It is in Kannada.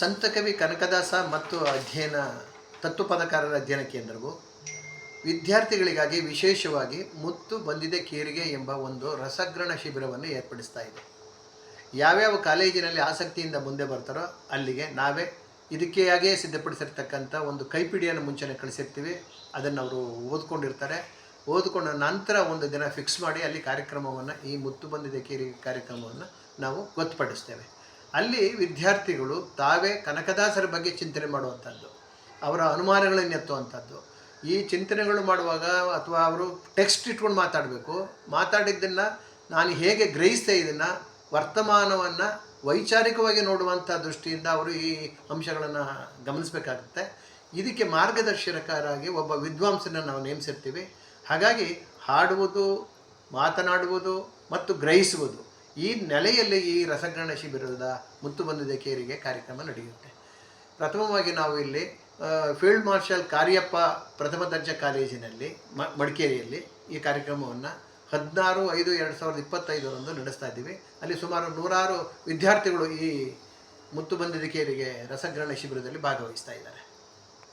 ಸಂತಕವಿ ಕನಕದಾಸ ಮತ್ತು ಅಧ್ಯಯನ ತತ್ವಪದಕಾರರ ಅಧ್ಯಯನ ಕೇಂದ್ರವು ವಿದ್ಯಾರ್ಥಿಗಳಿಗಾಗಿ ವಿಶೇಷವಾಗಿ ಮುತ್ತು ಬಂದಿದೆ ಕೇರಿಗೆ ಎಂಬ ಒಂದು ರಸಗ್ರಹಣ ಶಿಬಿರವನ್ನು ಏರ್ಪಡಿಸ್ತಾ ಇದೆ. ಯಾವ್ಯಾವ ಕಾಲೇಜಿನಲ್ಲಿ ಆಸಕ್ತಿಯಿಂದ ಮುಂದೆ ಬರ್ತಾರೋ ಅಲ್ಲಿಗೆ ನಾವೇ ಇದಕ್ಕೆಯಾಗೇ ಸಿದ್ಧಪಡಿಸಿರ್ತಕ್ಕಂಥ ಒಂದು ಕೈಪಿಡಿಯನ್ನು ಮುಂಚೆನೆ ಕಳಿಸಿರ್ತೀವಿ. ಅದನ್ನು ಅವರು ಓದ್ಕೊಂಡಿರ್ತಾರೆ. ಓದ್ಕೊಂಡ ನಂತರ ಒಂದು ದಿನ ಫಿಕ್ಸ್ ಮಾಡಿ ಅಲ್ಲಿ ಕಾರ್ಯಕ್ರಮವನ್ನು ಈ ಮುತ್ತು ಬಂದಿದೆ ಕೇರಿ ಕಾರ್ಯಕ್ರಮವನ್ನು ನಾವು ಗೊತ್ತುಪಡಿಸ್ತೇವೆ. ಅಲ್ಲಿ ವಿದ್ಯಾರ್ಥಿಗಳು ತಾವೇ ಕನಕದಾಸರ ಬಗ್ಗೆ ಚಿಂತನೆ ಮಾಡುವಂಥದ್ದು, ಅವರ ಅನುಮಾನಗಳನ್ನು ಎತ್ತುವಂಥದ್ದು. ಈ ಚಿಂತನೆಗಳು ಮಾಡುವಾಗ ಅಥವಾ ಅವರು ಟೆಕ್ಸ್ಟ್ ಇಟ್ಕೊಂಡು ಮಾತಾಡಬೇಕು. ಮಾತಾಡಿದ್ದನ್ನು ನಾನು ಹೇಗೆ ಗ್ರಹಿಸ್ತೆ ಇದನ್ನು, ವರ್ತಮಾನವನ್ನು ವೈಚಾರಿಕವಾಗಿ ನೋಡುವಂಥ ದೃಷ್ಟಿಯಿಂದ ಅವರು ಈ ಅಂಶಗಳನ್ನು ಗಮನಿಸಬೇಕಾಗುತ್ತೆ. ಇದಕ್ಕೆ ಮಾರ್ಗದರ್ಶಕರಾಗಿ ಒಬ್ಬ ವಿದ್ವಾಂಸನ ನಾವು ನೇಮಿಸಿರ್ತೀವಿ. ಹಾಗಾಗಿ ಹಾಡುವುದು, ಮಾತನಾಡುವುದು ಮತ್ತು ಗ್ರಹಿಸುವುದು ಈ ನೆಲೆಯಲ್ಲಿ ಈ ರಸಗ್ರಹಣ ಶಿಬಿರದ ಮುತ್ತು ಬಂದಿದೆ ಕೇರಿಗೆ ಕಾರ್ಯಕ್ರಮ ನಡೆಯುತ್ತೆ. ಪ್ರಥಮವಾಗಿ ನಾವು ಇಲ್ಲಿ ಫೀಲ್ಡ್ ಮಾರ್ಷಲ್ ಕಾರ್ಯಪ್ಪ ಪ್ರಥಮ ದರ್ಜೆ ಕಾಲೇಜಿನಲ್ಲಿ ಮಡಿಕೇರಿಯಲ್ಲಿ ಈ ಕಾರ್ಯಕ್ರಮವನ್ನು ಹದಿನಾರು, ಐದು, ಎರಡು ಸಾವಿರದ ಇಪ್ಪತ್ತೈದರಂದು ನಡೆಸ್ತಾ ಇದ್ದೀವಿ. ಅಲ್ಲಿ ಸುಮಾರು ನೂರಾರು ವಿದ್ಯಾರ್ಥಿಗಳು ಈ ಮುತ್ತು ಬಂದಿದ ಕೇರಿಗೆ ರಸಗ್ರಹಣ ಶಿಬಿರದಲ್ಲಿ ಭಾಗವಹಿಸ್ತಾ ಇದ್ದಾರೆ.